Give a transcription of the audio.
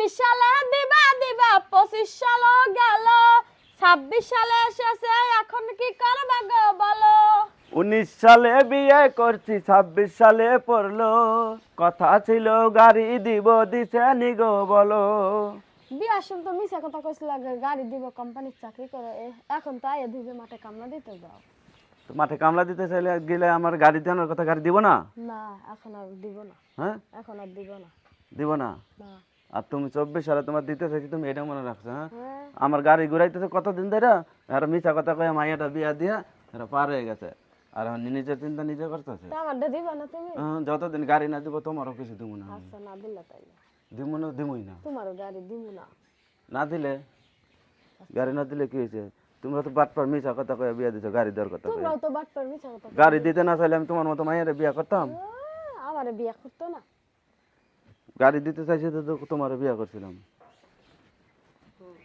চব্বিশ সালে দিবা দিবা পঁচিশ সাল গেল। ছাব্বিশ সালে এসেছে এখন কি করবা গো বলো? উনিশ সালে বিয়ে করছি ছাব্বিশ সালে পড়ল। কথা ছিল গাড়ি দিব দিছে নিগো বলো। বিয়ার সময় তো মিশা কথা কইছিল গাড়ি দিব কোম্পানির চাকরি করে এখন তো আইয়া দিবে মাঠে কামলা দিতে যাও। তো মাঠে কামলা দিতে চাইলে গেলে আমার গাড়ি দেওয়ার কথা গাড়ি দিব না? না এখন আর দিব না। হ্যাঁ? এখন আর দিব না। দিব না? না। আর তুমি চব্বিশ সালে তোমার দিতে চাইছি তুমি এটা মনে রাখছো হ্যাঁ? হ্যাঁ। আমার গাড়ি ঘুরাইতেছে কতদিন ধরে? আর মিছা কথা কয়ে মাইয়াটা বিয়া দিয়া এরা পার হয়ে গেছে। আর নিজের চিন্তা নিজে করতেছে। দিবা তুমি? যতদিন গাড়ি না দিব তোমারও কিছু দিব না। আমি। আচ্ছা না দিব না? তোমারও গাড়ি দিব না। না দিলে? গাড়ি না দিলে কি হয়েছে? তোমরা তো বাটপার মিছা কথা কয়ে বিয়া দিছো গাড়ি দেওয়ার কথা তোমরাও তো বাটপার মিশা কথা গাড়ি দিতে না চাইলে আমি তোমার মতো মাইয়ারে বিয়া করতাম? আমার বিয়া করতো না। গাড়ি দিতে চাইছে তো তোমারে বিয়া করছিলাম।